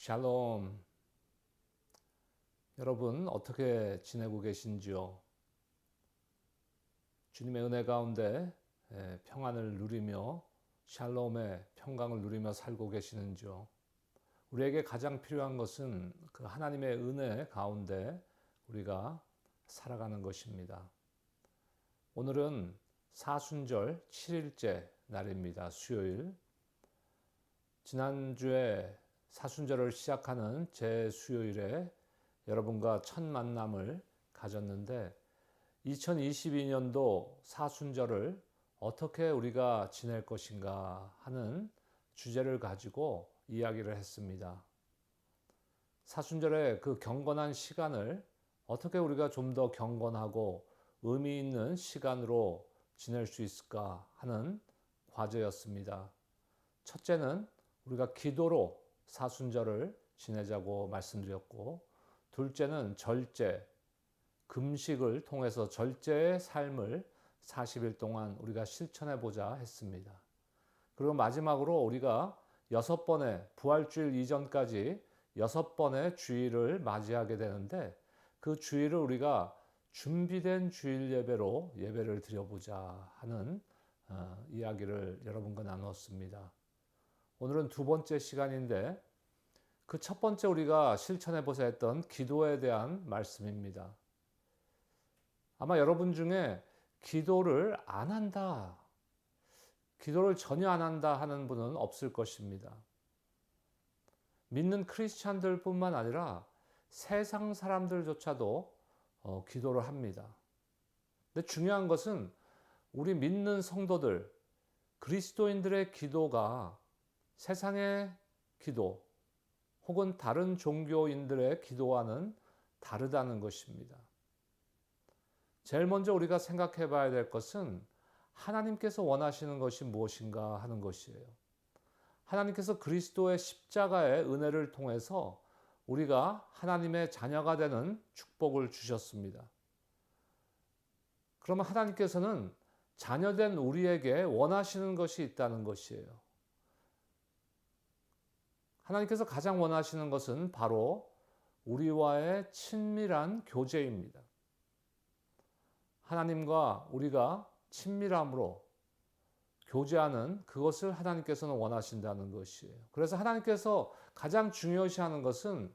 샬롬. 여러분, 어떻게 지내고 계신지요? 주님의 은혜 가운데 예, 평안을 누리며 샬롬의 평강을 누리며 살고 계시는지요? 우리에게 가장 필요한 것은 그 하나님의 은혜 가운데 우리가 살아가는 것입니다. 오늘은 사순절 7일째 날입니다. 수요일. 지난주에 사순절을 시작하는 제 수요일에 여러분과 첫 만남을 가졌는데 2022년도 사순절을 어떻게 우리가 지낼 것인가 하는 주제를 가지고 이야기를 했습니다. 사순절의 그 경건한 시간을 어떻게 우리가 좀 더 경건하고 의미 있는 시간으로 지낼 수 있을까 하는 과제였습니다. 첫째는 우리가 기도로 사순절을 지내자고 말씀드렸고, 둘째는 절제, 금식을 통해서 절제의 삶을 40일 동안 우리가 실천해 보자 했습니다. 그리고 마지막으로 우리가 여섯 번의 부활주일 이전까지 여섯 번의 주일을 맞이하게 되는데 그 주일을 우리가 준비된 주일 예배로 예배를 드려보자 하는 어, 이야기를 여러분과 나눴습니다. 오늘은 두 번째 시간인데 그 첫 번째 우리가 실천해 보자 했던 기도에 대한 말씀입니다. 아마 여러분 중에 기도를 안 한다, 기도를 전혀 안 한다 하는 분은 없을 것입니다. 믿는 크리스찬들 뿐만 아니라 세상 사람들조차도 어, 기도를 합니다. 근데 중요한 것은 우리 믿는 성도들, 그리스도인들의 기도가 세상의 기도 혹은 다른 종교인들의 기도와는 다르다는 것입니다. 제일 먼저 우리가 생각해 봐야 될 것은 하나님께서 원하시는 것이 무엇인가 하는 것이에요. 하나님께서 그리스도의 십자가의 은혜를 통해서 우리가 하나님의 자녀가 되는 축복을 주셨습니다. 그러면 하나님께서는 자녀된 우리에게 원하시는 것이 있다는 것이에요. 하나님께서 가장 원하시는 것은 바로 우리와의 친밀한 교제입니다. 하나님과 우리가 친밀함으로 교제하는 그것을 하나님께서는 원하신다는 것이에요. 그래서 하나님께서 가장 중요시하는 것은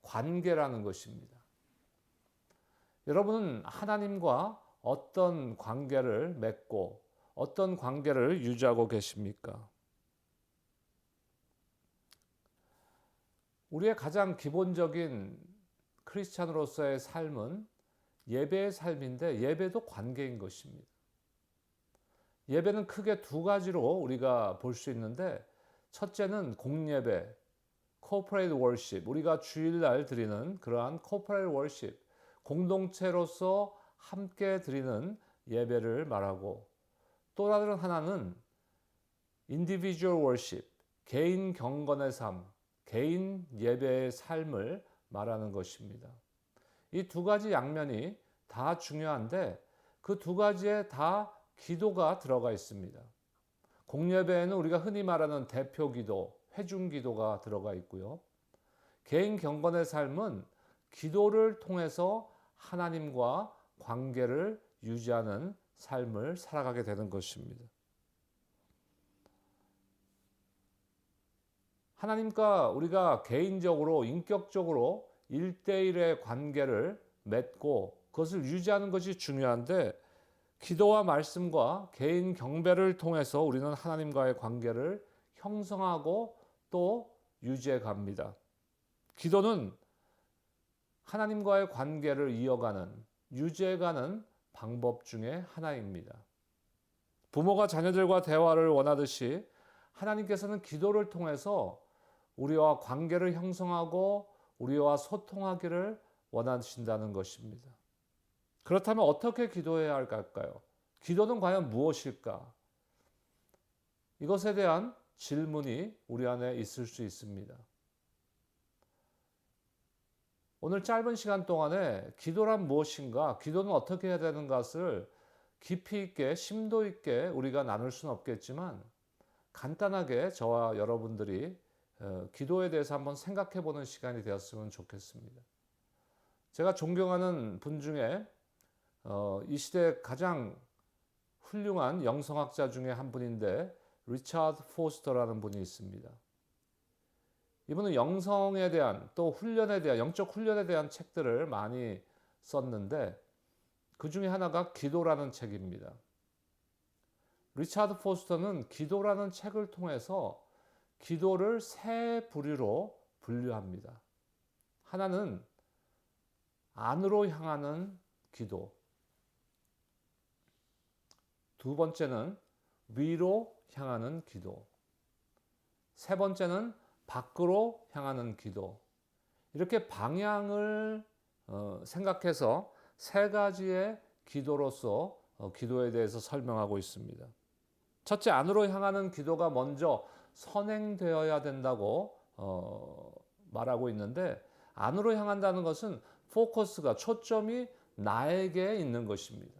관계라는 것입니다. 여러분은 하나님과 어떤 관계를 맺고 어떤 관계를 유지하고 계십니까? 우리의 가장 기본적인 크리스찬으로서의 삶은 예배의 삶인데 예배도 관계인 것입니다. 예배는 크게 두 가지로 우리가 볼 수 있는데 첫째는 공예배, corporate worship, 우리가 주일날 드리는 그러한 corporate worship, 공동체로서 함께 드리는 예배를 말하고 또 다른 하나는 individual worship, 개인 경건의 삶, 개인 예배의 삶을 말하는 것입니다. 이 두 가지 양면이 다 중요한데 그 두 가지에 다 기도가 들어가 있습니다. 공예배에는 우리가 흔히 말하는 대표 기도, 회중 기도가 들어가 있고요. 개인 경건의 삶은 기도를 통해서 하나님과 관계를 유지하는 삶을 살아가게 되는 것입니다. 하나님과 우리가 개인적으로, 인격적으로 일대일의 관계를 맺고 그것을 유지하는 것이 중요한데 기도와 말씀과 개인 경배를 통해서 우리는 하나님과의 관계를 형성하고 또 유지해 갑니다. 기도는 하나님과의 관계를 이어가는, 유지해 가는 방법 중에 하나입니다. 부모가 자녀들과 대화를 원하듯이 하나님께서는 기도를 통해서 우리와 관계를 형성하고 우리와 소통하기를 원하신다는 것입니다. 그렇다면 어떻게 기도해야 할까요? 기도는 과연 무엇일까? 이것에 대한 질문이 우리 안에 있을 수 있습니다. 오늘 짧은 시간 동안에 기도란 무엇인가, 기도는 어떻게 해야 되는 것을 깊이 있게, 심도 있게 우리가 나눌 수는 없겠지만 간단하게 저와 여러분들이 어, 기도에 대해서 한번 생각해 보는 시간이 되었으면 좋겠습니다. 제가 존경하는 분 중에 어, 이 시대 가장 훌륭한 영성학자 중에 한 분인데 리차드 포스터라는 분이 있습니다. 이분은 영성에 대한 또 훈련에 대한 영적 훈련에 대한 책들을 많이 썼는데 그 중에 하나가 기도라는 책입니다. 리차드 포스터는 기도라는 책을 통해서 기도를 세 부류로 분류합니다. 하나는 안으로 향하는 기도. 두 번째는 위로 향하는 기도. 세 번째는 밖으로 향하는 기도. 이렇게 방향을 어, 생각해서 세 가지의 기도로서 어, 기도에 대해서 설명하고 있습니다. 첫째, 안으로 향하는 기도가 먼저 선행되어야 된다고 어, 말하고 있는데, 안으로 향한다는 것은 포커스가, 초점이 나에게 있는 것입니다.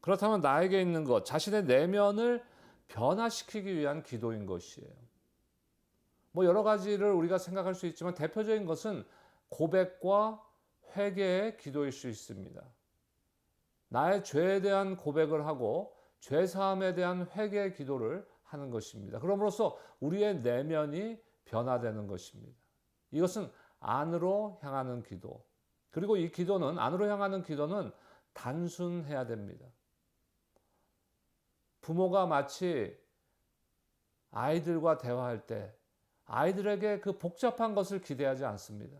그렇다면 나에게 있는 것, 자신의 내면을 변화시키기 위한 기도인 것이에요. 뭐 여러 가지를 우리가 생각할 수 있지만 대표적인 것은 고백과 회개의 기도일 수 있습니다. 나의 죄에 대한 고백을 하고 죄 사함에 대한 회개의 기도를 하는 것입니다. 그럼으로써 우리의 내면이 변화되는 것입니다. 이것은 안으로 향하는 기도. 그리고 이 기도는 안으로 향하는 기도는 단순해야 됩니다. 부모가 마치 아이들과 대화할 때 아이들에게 그 복잡한 것을 기대하지 않습니다.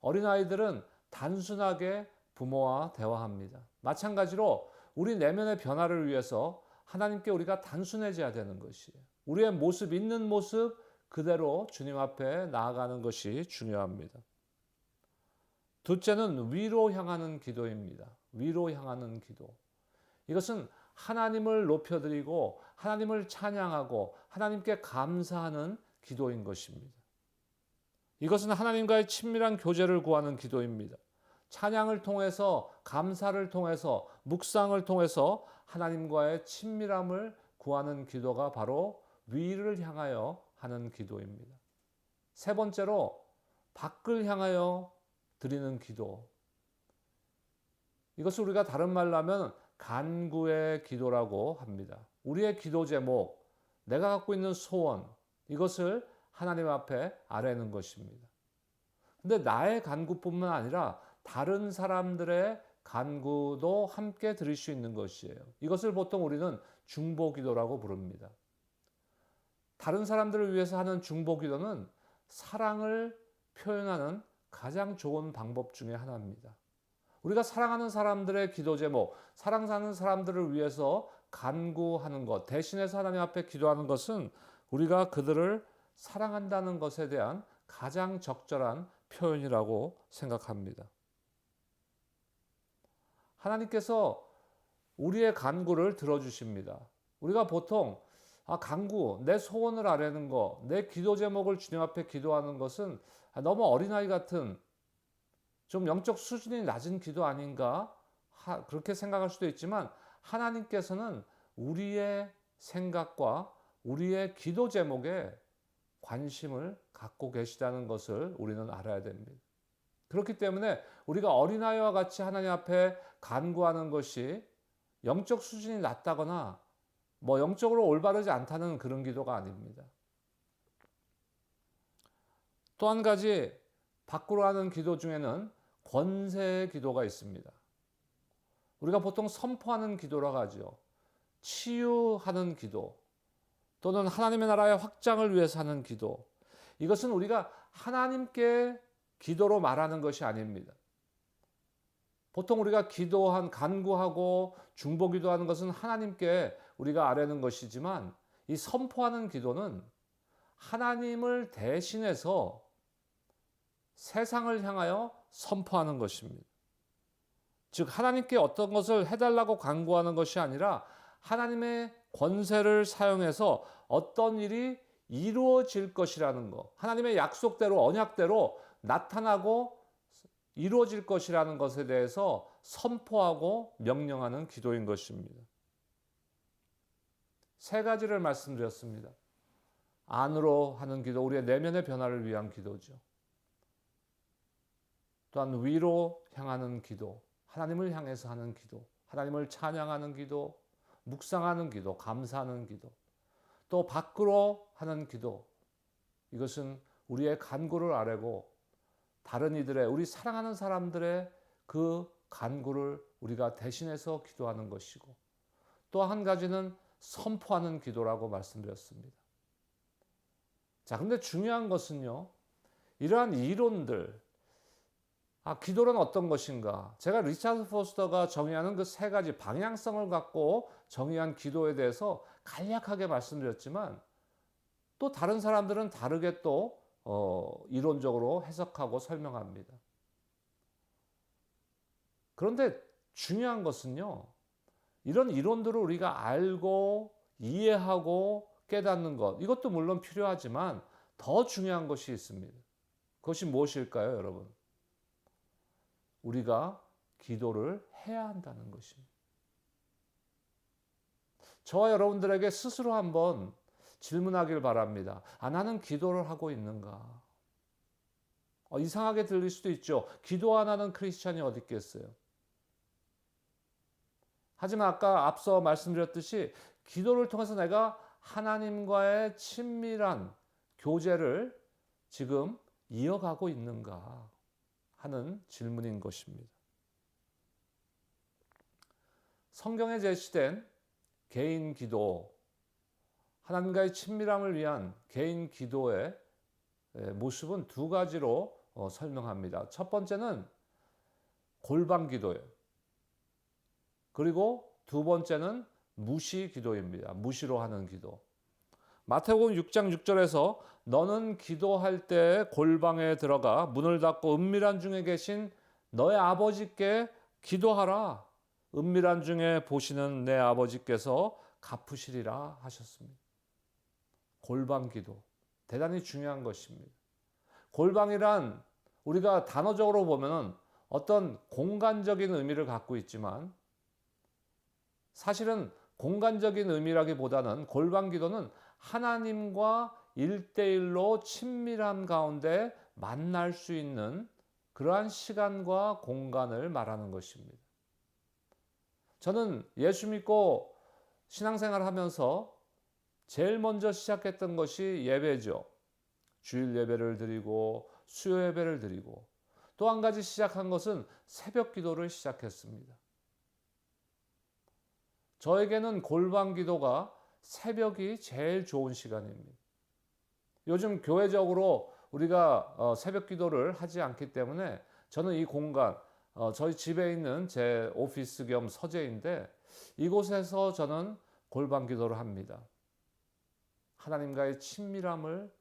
어린아이들은 단순하게 부모와 대화합니다. 마찬가지로 우리 내면의 변화를 위해서 하나님께 우리가 단순해져야 되는 것이에요. 우리의 모습, 있는 모습 그대로 주님 앞에 나아가는 것이 중요합니다. 둘째는 위로 향하는 기도입니다. 위로 향하는 기도. 이것은 하나님을 높여드리고 하나님을 찬양하고 하나님께 감사하는 기도인 것입니다. 이것은 하나님과의 친밀한 교제를 구하는 기도입니다. 찬양을 통해서 감사를 통해서 묵상을 통해서 하나님과의 친밀함을 구하는 기도가 바로 위를 향하여 하는 기도입니다. 세 번째로 밖을 향하여 드리는 기도. 이것을 우리가 다른 말로 하면 간구의 기도라고 합니다. 우리의 기도 제목, 내가 갖고 있는 소원, 이것을 하나님 앞에 아뢰는 것입니다. 근데 나의 간구뿐만 아니라 다른 사람들의 간구도 함께 드릴 수 있는 것이에요. 이것을 보통 우리는 중보 기도라고 부릅니다. 다른 사람들을 위해서 하는 중보 기도는 사랑을 표현하는 가장 좋은 방법 중의 하나입니다. 우리가 사랑하는 사람들의 기도 제목, 사랑하는 사람들을 위해서 간구하는 것, 대신해서 하나님 앞에 기도하는 것은 우리가 그들을 사랑한다는 것에 대한 가장 적절한 표현이라고 생각합니다. 하나님께서 우리의 간구를 들어주십니다. 우리가 보통 아, 간구, 내 소원을 아뢰는 거, 내 기도 제목을 주님 앞에 기도하는 것은 너무 어린아이 같은 좀 영적 수준이 낮은 기도 아닌가 하, 그렇게 생각할 수도 있지만 하나님께서는 우리의 생각과 우리의 기도 제목에 관심을 갖고 계시다는 것을 우리는 알아야 됩니다. 그렇기 때문에 우리가 어린아이와 같이 하나님 앞에 간구하는 것이 영적 수준이 낮다거나 뭐 영적으로 올바르지 않다는 그런 기도가 아닙니다. 또 한 가지 밖으로 하는 기도 중에는 권세의 기도가 있습니다. 우리가 보통 선포하는 기도라고 하죠. 치유하는 기도 또는 하나님의 나라의 확장을 위해서 하는 기도. 이것은 우리가 하나님께 기도로 말하는 것이 아닙니다. 보통 우리가 기도한 간구하고 중보 기도하는 것은 하나님께 우리가 아뢰는 것이지만 이 선포하는 기도는 하나님을 대신해서 세상을 향하여 선포하는 것입니다. 즉 하나님께 어떤 것을 해달라고 간구하는 것이 아니라 하나님의 권세를 사용해서 어떤 일이 이루어질 것이라는 것, 하나님의 약속대로 언약대로 나타나고 이루어질 것이라는 것에 대해서 선포하고 명령하는 기도인 것입니다. 세 가지를 말씀드렸습니다. 안으로 하는 기도, 우리의 내면의 변화를 위한 기도죠. 또한 위로 향하는 기도, 하나님을 향해서 하는 기도, 하나님을 찬양하는 기도, 묵상하는 기도, 감사하는 기도, 또 밖으로 하는 기도. 이것은 우리의 간구를 아뢰고 다른 이들의 우리 사랑하는 사람들의 그 간구를 우리가 대신해서 기도하는 것이고 또 한 가지는 선포하는 기도라고 말씀드렸습니다. 자, 근데 중요한 것은요. 이러한 이론들 아, 기도는 어떤 것인가? 제가 리차드 포스터가 정의하는 그 세 가지 방향성을 갖고 정의한 기도에 대해서 간략하게 말씀드렸지만 또 다른 사람들은 다르게 또 어, 이론적으로 해석하고 설명합니다. 그런데 중요한 것은요, 이런 이론들을 우리가 알고 이해하고 깨닫는 것, 이것도 물론 필요하지만 더 중요한 것이 있습니다. 그것이 무엇일까요, 여러분? 우리가 기도를 해야 한다는 것입니다. 저와 여러분들에게 스스로 한번 질문하길 바랍니다. 아, 나는 기도를 하고 있는가? 어, 이상하게 들릴 수도 있죠. 기도 안 하는 크리스찬이 어디 있겠어요? 하지만 아까 앞서 말씀드렸듯이 기도를 통해서 내가 하나님과의 친밀한 교제를 지금 이어가고 있는가 하는 질문인 것입니다. 성경에 제시된 개인 기도, 하나님과의 친밀함을 위한 개인 기도의 모습은 두 가지로 어, 설명합니다. 첫 번째는 골방 기도예요. 그리고 두 번째는 무시 기도입니다. 무시로 하는 기도. 마태복음 6장 6절에서 너는 기도할 때 골방에 들어가 문을 닫고 은밀한 중에 계신 너의 아버지께 기도하라. 은밀한 중에 보시는 내 아버지께서 갚으시리라 하셨습니다. 골방 기도. 대단히 중요한 것입니다. 골방이란 우리가 단어적으로 보면 어떤 공간적인 의미를 갖고 있지만 사실은 공간적인 의미라기보다는 골방 기도는 하나님과 일대일로 친밀한 가운데 만날 수 있는 그러한 시간과 공간을 말하는 것입니다. 저는 예수 믿고 신앙생활 하면서 제일 먼저 시작했던 것이 예배죠. 주일 예배를 드리고 수요 예배를 드리고 또 한 가지 시작한 것은 새벽 기도를 시작했습니다. 저에게는 골방 기도가 새벽이 제일 좋은 시간입니다. 요즘 교회적으로 우리가 어, 새벽 기도를 하지 않기 때문에 저는 이 공간, 어, 저희 집에 있는 제 오피스 겸 서재인데 이곳에서 저는 골방 기도를 합니다. 하나님과의 친밀함을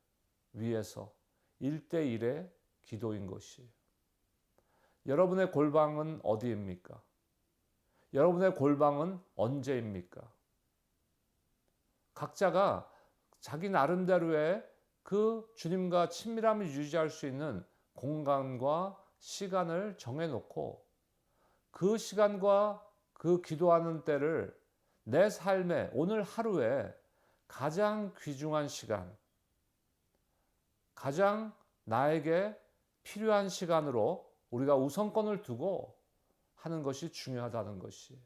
위해서 1대1의 기도인 것이에요. 여러분의 골방은 어디입니까? 여러분의 골방은 언제입니까? 각자가 자기 나름대로의 그 주님과 친밀함을 유지할 수 있는 공간과 시간을 정해놓고 그 시간과 그 기도하는 때를 내 삶에 오늘 하루에 가장 귀중한 시간, 가장 나에게 필요한 시간으로 우리가 우선권을 두고 하는 것이 중요하다는 것이에요.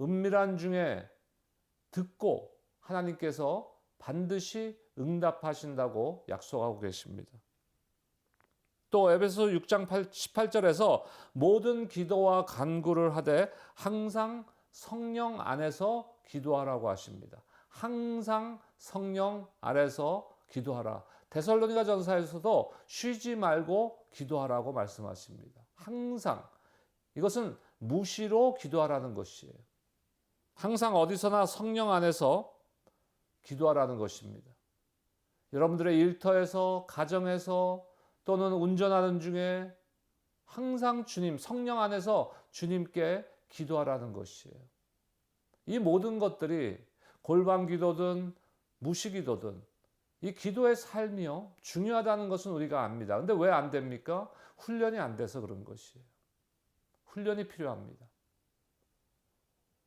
은밀한 중에 듣고 하나님께서 반드시 응답하신다고 약속하고 계십니다. 또 에베소 6장 18절에서 모든 기도와 간구를 하되 항상 성령 안에서 기도하라고 하십니다. 항상 성령 아래서 기도하라. 데살로니가 전사에서도 쉬지 말고 기도하라고 말씀하십니다. 항상 이것은 무시로 기도하라는 것이에요. 항상 어디서나 성령 안에서 기도하라는 것입니다. 여러분들의 일터에서, 가정에서 또는 운전하는 중에 항상 주님, 성령 안에서 주님께 기도하라는 것이에요. 이 모든 것들이 골방 기도든 무시 기도든 이 기도의 삶이요 중요하다는 것은 우리가 압니다. 근데 왜 안 됩니까? 훈련이 안 돼서 그런 것이에요. 훈련이 필요합니다.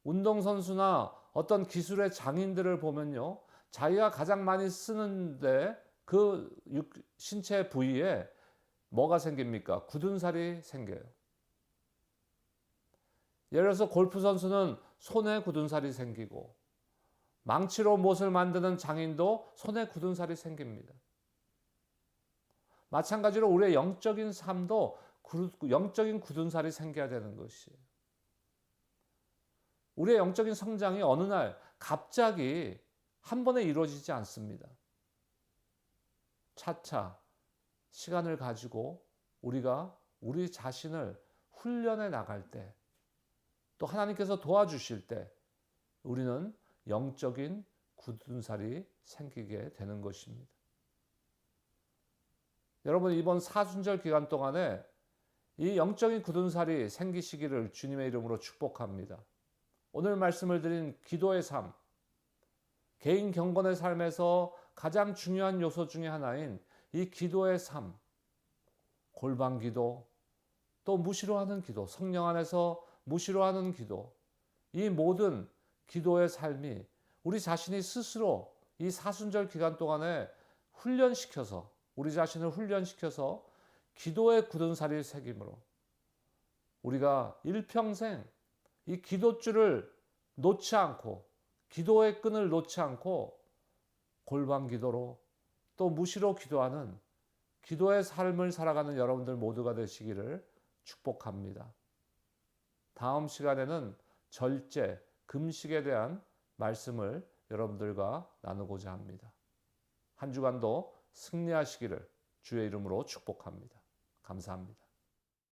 운동선수나 어떤 기술의 장인들을 보면요. 자기가 가장 많이 쓰는데 그 육- 신체 부위에 뭐가 생깁니까? 굳은 살이 생겨요. 예를 들어서 골프 선수는 손에 굳은 살이 생기고 망치로 못을 만드는 장인도 손에 굳은 살이 생깁니다. 마찬가지로 우리의 영적인 삶도 구- 영적인 굳은 살이 생겨야 되는 것이에요. 우리의 영적인 성장이 어느 날 갑자기 한 번에 이루어지지 않습니다. 차차 시간을 가지고 우리가 우리 자신을 훈련해 나갈 때, 또 하나님께서 도와주실 때, 우리는 영적인 굳은 살이 생기게 되는 것입니다. 여러분, 이번 사순절 기간 동안에 이 영적인 굳은 살이 생기시기를 주님의 이름으로 축복합니다. 오늘 말씀을 드린 기도의 삶, 개인 경건의 삶에서 가장 중요한 요소 중에 하나인 이 기도의 삶, 골방 기도, 또 무시로 하는 기도, 성령 안에서 무시로 하는 기도, 이 모든 기도의 삶이 우리 자신이 스스로 이 사순절 기간 동안에 훈련시켜서 우리 자신을 훈련시켜서 기도의 굳은 살이 새김으로 우리가 일평생 이 기도줄을 놓지 않고 기도의 끈을 놓지 않고 골방 기도로 또 무시로 기도하는 기도의 삶을 살아가는 여러분들 모두가 되시기를 축복합니다. 다음 시간에는 절제, 금식에 대한 말씀을 여러분들과 나누고자 합니다. 한 주간도 승리하시기를 주의 이름으로 축복합니다. 감사합니다.